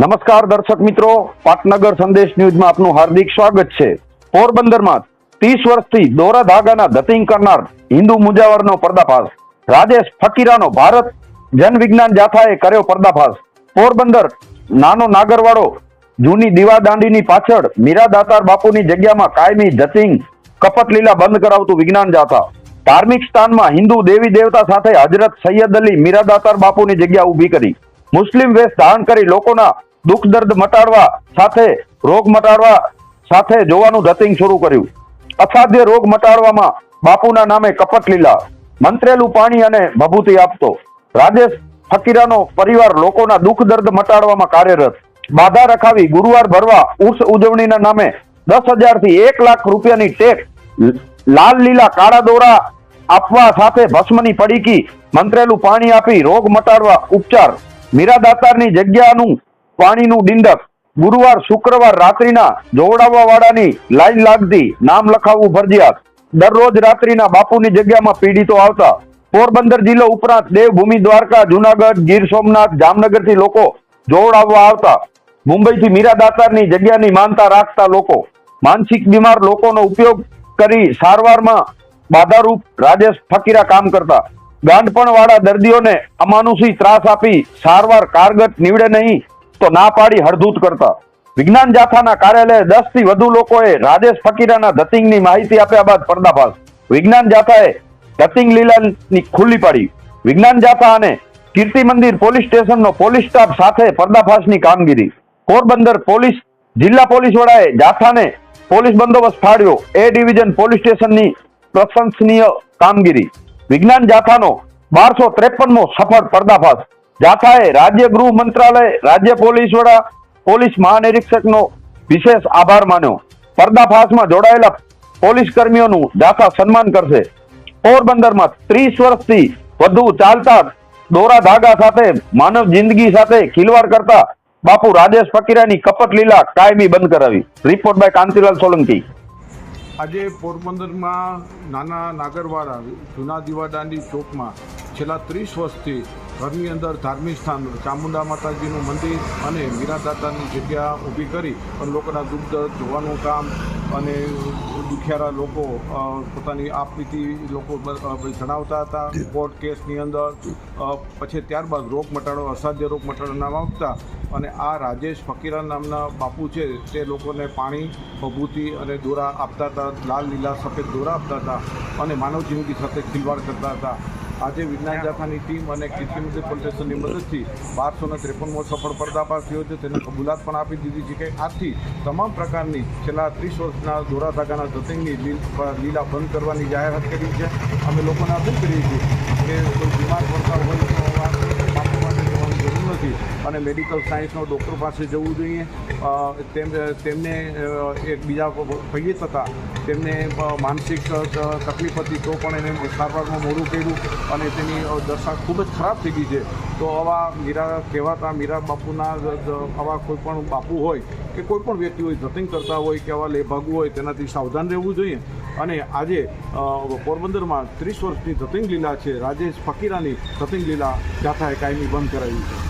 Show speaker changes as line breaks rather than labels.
નમસ્કાર દર્શક મિત્રો, પાટનગર સંદેશ ન્યૂઝમાં આપનું હાર્દિક સ્વાગત છે. પોરબંદરમાં ત્રીસ વર્ષથી દોરા ધાગાના ધતિંગ કરનાર હિન્દુ મુજાવરનો પર્દાફાશ. રાજેશ ફકીરાનો ભારત જન વિજ્ઞાન જાથાએ કર્યો પર્દાફાશ. પોરબંદર નાનો નાગરવાડો, જૂની દીવાદાંડીની પાછળ મીરા દાતાર બાપુની જગ્યામાં કાયમી જતિંગ, કપટલીલા બંધ કરાવતું વિજ્ઞાન જાથા. ધાર્મિક સ્થાનમાં હિન્દુ દેવી દેવતા સાથે હજરત સૈયદ અલી મીરા દાતાર બાપુની જગ્યા ઊભી કરી. મુસ્લિમ વેશ ધારણ કરી લોકોના દુઃખ દર્દ મટાડવા સાથે, રોગ મટાડવા સાથે જોવાનું રતિંગ શરૂ કર્યું. અસાધ્ય રોગ મટાડવામાં બાપુના નામે કપટ લીલા. મંત્રેલું પાણી અને ભભૂતિ આપતો. રાજેશ ફકીરાનો પરિવાર લોકોના દુઃખ દર્દ મટાડવામાં કાર્યરત. બાધા રખાવી ગુરુવાર ભરવા ઉર્સ ઉજવણીના નામે દસ હજારથી એક લાખ રૂપિયાની ટેક લાલ લીલા કાળા દોરા આપવા સાથે ભસ્મની પડીકી મંત્રેલું પાણી આપી રોગ મટાડવા ઉપચાર. મીરા દાતારની જગ્યાનું પાણીનું ડિંડક. ગુરુવાર, શુક્રવાર રાત્રિના જોવડાવવા વાળાની લાઈન લાગતી નામ લખાવવું ફરજિયાત. દરરોજ રાત્રિના બાપુની જગ્યામાં પીડિતો આવતા. પોરબંદર જિલ્લો ઉપરાંત દેવભૂમિ, દ્વારકા, જુનાગઢ, ગીર સોમનાથ, જામનગરથી લોકો જોવડાવવા આવતા. મુંબઈથી મીરા દાતારની જગ્યાની માનતા રાખતા લોકો. માનસિક બીમાર લોકોનો ઉપયોગ કરી સારવારમાં બાધારૂપ રાજેશ ફકીરા કામ કરતા. ગાંડપણ વાળા દર્દીઓને અમાનુષી ત્રાસ આપી સારવાર કારગત નીવડે નહીં. તો ના પાડી હળધૂત કરતા. વિજ્ઞાન જાથાના કાર્યાલયે દસથી વધુ લોકોએ રાજેશ ફકીરાના ધતિંગની માહિતી આપ્યા બાદ પર્દાફાશ. વિજ્ઞાન જાથાએ ધતિંગ લીલાની ખુલ્લી પાડી. વિજ્ઞાન જાથા અને Kirti Mandir police સ્ટેશનનો police staff સાથે પર્દાફાશની કામગીરી. પોરબંદર પોલીસ, જિલ્લા પોલીસ વડાએ જાથાને પોલીસ બંદોબસ્ત ફાળ્યો. એ ડિવિઝન પોલીસ સ્ટેશનની પ્રશંસનીય કામગીરી. વિજ્ઞાન જાથાનો બારસો ત્રેપનમો સફળ પર્દાફાશ. જાથાએ રાજ્ય ગૃહ મંત્રાલય, રાજ્ય પોલીસ વડા, પોલીસ મહાનિરીક્ષકનો વિશેષ આભાર માન્યો. પર્દાફાશમાં જોડાયેલા પોલીસ કર્મીઓનું જાથા સન્માન કરશે. પોરબંદરમાં ત્રીસ વર્ષથી વધુ ચાલતા દોરા ધાગા સાથે, માનવ જિંદગી સાથે ખિલવાડ કરતા બાપુ રાજેશ ફકીરાની કપટ લીલા કાયમી બંધ કરાવી. Report by Kantilal Solanki.
આજે પોરબંદરમાં નાના નાગરવાડા, જૂના દીવાદાંડી ચોકમાં છેલ્લા ત્રીસ વર્ષથી ઘરની અંદર ધાર્મિક સ્થાન, ચામુંડા માતાજીનું મંદિર અને મીરાદાતાની જગ્યા ઊભી કરી અને લોકોના દુઃખ દર્દ જોવાનું કામ અને દુખિયારા લોકો પોતાની આપવીતી લોકો જણાવતા હતા. કોર્ટ કેસની અંદર પછી ત્યારબાદ રોગ મટાડો, અસાધ્ય રોગ મટાડો નામ આપતા અને આ રાજેશ ફકીરા નામના બાપુ છે તે લોકોને પાણી, ભભૂતિ અને દોરા આપતા હતા, લાલ લીલા સફેદ દોરા આપતા હતા અને માનવ જિંદગી સાથે ખિલવાડ કરતા હતા. આજે વિજ્ઞાન જાથાની ટીમ અને કીર્તિમંદિર પોલીસ સ્ટેશનની મદદથી બારસો ને ત્રેપનમો સફળ પર્દાફાશ થયો છે. તેને કબૂલાત પણ આપી દીધી છે કે આજથી તમામ પ્રકારની છેલ્લા ત્રીસ વર્ષના દોરાધાગાના જતિંગની લીલ- બંધ કરવાની જાહેરાત કરી છે. અમે લોકોને અપીલ કરીએ છીએ કે કોઈ બીમાર પડતા હોય જવાની અને મેડિકલ સાયન્સનો ડૉક્ટર પાસે જવું જોઈએ. તેમ, તેમને એકબીજા એક બીજા ભઈએ થતા તેમને માનસિક તકલીફ હતી તો પણ એને સારવારમાં મોડું કર્યું અને તેની દશા ખૂબ જ ખરાબ થઈ ગઈ છે. તો આવા મીરા કહેવાતા મીરા બાપુના આવા કોઈ પણ બાપુ હોય કે કોઈ પણ વ્યક્તિ હોય, જતિંગ કરતા હોય કે આવા લેભાગુ હોય, તેનાથી સાવધાન રહેવું જોઈએ. અને આજે પોરબંદરમાં ત્રીસ વર્ષની જતિંગ લીલા છે. રાજેશ ફકીરાની જતિંગ લીલા જાથાએ કાયમી બંધ કરાવી છે.